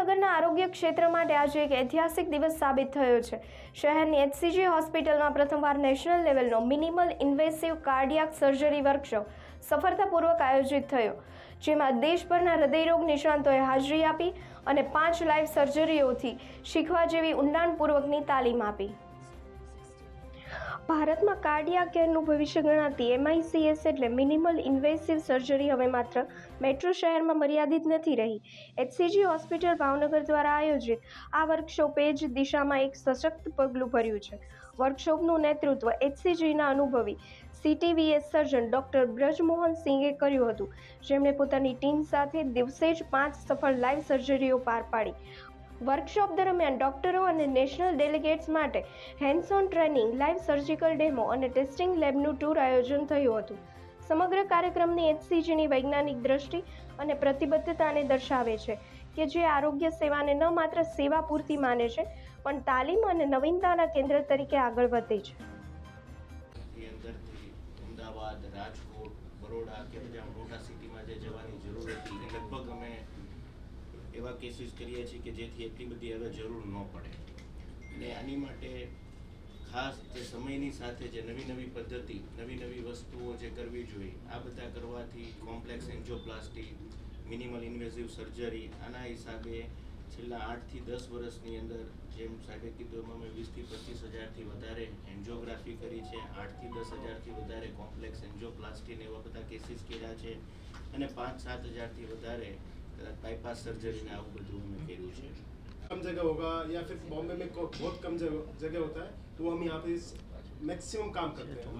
ભાવનગરના આરોગ્ય ક્ષેત્ર માટે આજે એક ઐતિહાસિક દિવસ સાબિત થયો છે. શહેરની એચસીજી હોસ્પિટલમાં પ્રથમવાર નેશનલ લેવલનો minimal invasive cardiac surgery workshop સફળતાપૂર્વક આયોજિત થયો. જેમાં દેશભરના હૃદયરોગ નિષ્ણાંતોએ હાજરી આપી અને પાંચ લાઈવ સર્જરીઓથી શીખવા જેવી ઊંડાણપૂર્વકની તાલીમ આપી. ભારતમાં કાર્ડિયા કેરનું ભવિષ્ય ગણાતી એમઆઈસીએસ એટલે મિનિમલ ઇન્વેસિવ સર્જરી હવે માત્ર મેટ્રો શહેરમાં મર્યાદિત નથી રહી. એચસીજી હોસ્પિટલ ભાવનગર દ્વારા આયોજિત આ વર્કશોપે જ દિશામાં એક સશક્ત પગલું ભર્યું છે. વર્કશોપનું નેતૃત્વ એચસીજીના અનુભવી સીટીવીએસ સર્જન ડૉક્ટર બ્રજમોહન સિંઘે કર્યું હતું. જેમણે પોતાની ટીમ સાથે દિવસે જ પાંચ સફળ લાઇવ સર્જરીઓ પાર પાડી. વર્કશોપ દરમિયાન ડોક્ટરો અને નેશનલ ડેલિગેટ્સ માટે hands on training, live surgical demo અને ટેસ્ટિંગ લેબનું ટૂર આયોજન થયું હતું. સમગ્ર કાર્યક્રમની એચસીજીની વૈજ્ઞાનિક દ્રષ્ટિ અને પ્રતિબદ્ધતાને દર્શાવે છે કે જે આરોગ્ય સેવાને ન માત્ર સેવા પૂરતી માને છે, પણ તાલીમ અને નવીનતાના કેન્દ્ર તરીકે આગળ વધે છે. અમદાવાદ, રાજકોટ, બરોડા કે બધા મોટા સિટીમાં જે જવાની જરૂર હતી લગભગ અમે એવા કેસીસ કરીએ છીએ કે જેથી એટલી બધી હવે જરૂર ન પડે. અને આની માટે ખાસ જે સમયની સાથે જે નવી નવી પદ્ધતિ, નવી નવી વસ્તુઓ જે કરવી જોઈએ, આ બધા કરવાથી complex angioplasty minimal invasive surgery આના હિસાબે છેલ્લા આઠથી દસ વર્ષની અંદર, જેમ સાહેબે કીધું એમાં, અમે વીસથી પચીસ હજારથી વધારે એન્જિયોગ્રાફી કરી છે, આઠથી દસ હજારથી વધારે કોમ્પ્લેક્સ એન્જિયોપ્લાસ્ટીને એવા બધા કેસીસ કર્યા છે, અને પાંચ સાત હજારથી વધારે બાયપાસ સર્જરી ને આવું બધું અમે કર્યું છે कम जगह होगा या फिर बॉम्बे में को- बहुत कम जगह जगह होता है तो हम यहाँ पे मैक्सिमम काम करते हैं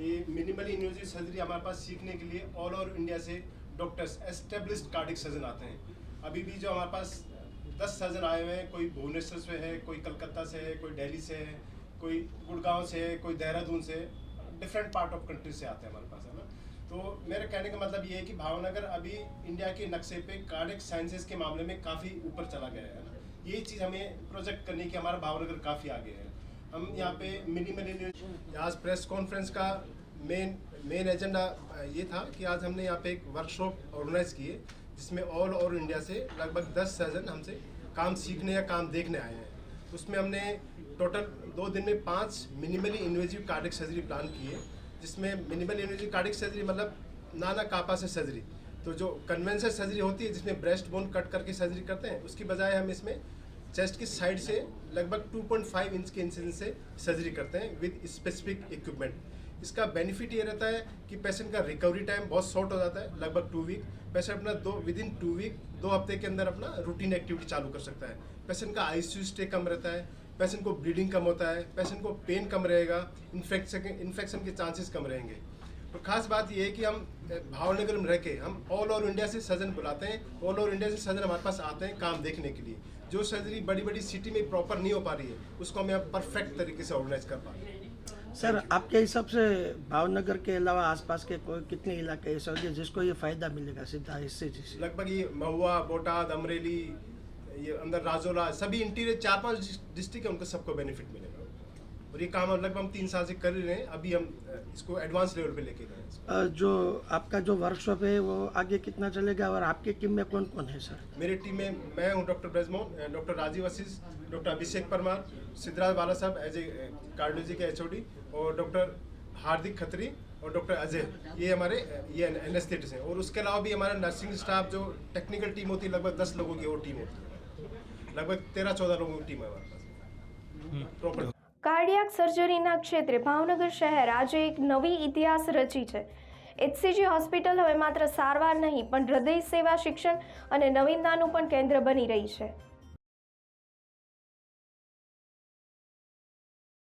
ये मिनिमली इन्वेजिव सर्जरी हमारे पास सीखने के लिए ऑल ओवर इंडिया से डॉक्टर्स एस्टेब्लिश्ड कार्डिक सर्जन आते हैं अभी भी जो हमारे पास दस सर्जन आए हुए हैं कोई भुवनेश्वर से है कोई कलकत्ता से है कोई दिल्ली से है कोई गुड़गांव से है कोई देहरादून से डिफरेंट पार्ट ऑफ कंट्री से आते हैं हमारे पास है ना तो मेरे कहने का मतलब ये है कि भावनगर अभी इंडिया के नक्शे पे कार्डिक साइंसेज के मामले में काफ़ी ऊपर चला गया है ना? ये चीज़ हमें प्रोजेक्ट करनी कि हमारा भावनगर काफ़ी आगे है। हम यहाँ पे मिनिमल आज प्रेस कॉन्फ्रेंस का मेन मेन एजेंडा ये था कि आज हमने यहाँ पे एक वर्कशॉप ऑर्गेनाइज किए, जिसमें ऑल ओवर इंडिया से लगभग दस सर्जन हमसे काम सीखने या काम देखने आए हैं। उसमें हमने टोटल दो दिन में पाँच minimally invasive cardiac surgery plan की है जिसमें मिनिमल इन्वेजिव कार्डिक सर्जरी मतलब नाना कापा से सर्जरी तो जो कन्वेंशनल सर्जरी होती है, जिसमें ब्रेस्ट बोन कट करके सर्जरी करते हैं, उसकी बजाय हम इसमें चेस्ट की साइड से लगभग 2.5 इंच के इंसिडेंस से सर्जरी करते हैं विद स्पेसिफिक इक्विपमेंट इसका बेनिफिट ये रहता है कि पेशेंट का रिकवरी टाइम बहुत शॉर्ट हो जाता है, लगभग टू वीक पेशेंट अपना दो विद इन टू वीक दो हफ़्ते के अंदर अपना रूटीन एक्टिविटी चालू कर सकता है। पेशेंट का आईसीयू स्टे कम रहता है। पेशेंट को ब्लीडिंग कम होता है पेशेंट को पेन कम रहेगा इन्फेक्शन इन्फेक्शन के चांसेस कम रहेंगे। और खास बात ये है कि हम भावनगर में रह के हम ऑल ओवर इंडिया से सर्जन बुलाते हैं ऑल ओवर इंडिया से सर्जन हमारे पास आते हैं काम देखने के लिए। जो सर्जरी बड़ी बड़ी सिटी में प्रॉपर नहीं हो पा रही है उसको हम यहाँ परफेक्ट तरीके से ऑर्गेनाइज कर पा रहे हैं। सर आपके हिसाब से भावनगर के अलावा आसपास के कोई कितने इलाके ऐसे होंगे जिसको ये फ़ायदा मिलेगा सीधा इससे लगभग ये महुआ बोटाद अमरेली ये अंदर राजोला सभी इंटीरियर चार पाँच डिस्ट्रिक्ट है उनको सबको बेनिफिट मिलेगा। और ये काम हम लगभग हम तीन साल से कर रहे हैं अभी हम इसको एडवांस लेवल पे लेके गए जो आपका जो वर्कशॉप है वो आगे कितना चलेगा और आपकी टीम में कौन कौन है सर मेरी टीम में मैं हूँ doctor Brajmohan doctor Rajeev Vashishth doctor Abhishek Parmar Siddhraj Bala साहब एज ए कार्डियोलॉजी के एचओडी और डॉक्टर हार्दिक खत्री और डॉक्टर अजय। ये हमारे ये एनेस्थेटिस्ट हैं। और उसके अलावा भी हमारा नर्सिंग स्टाफ जो टेक्निकल टीम होती है लगभग दस लोगों की वो टीम होती है। लगभग तेरह चौदह लोगों की टीम है हमारे पास प्रॉपर કાર્ડિયાક સર્જરીના ક્ષેત્રે ભાવનગર શહેર આજે એક નવી ઇતિહાસ રચી છે એચસીજી હોસ્પિટલ હવે માત્ર સારવાર નહીં પણ હૃદય સેવા શિક્ષણ અને નવીનતાનું પણ કેન્દ્ર બની રહી છે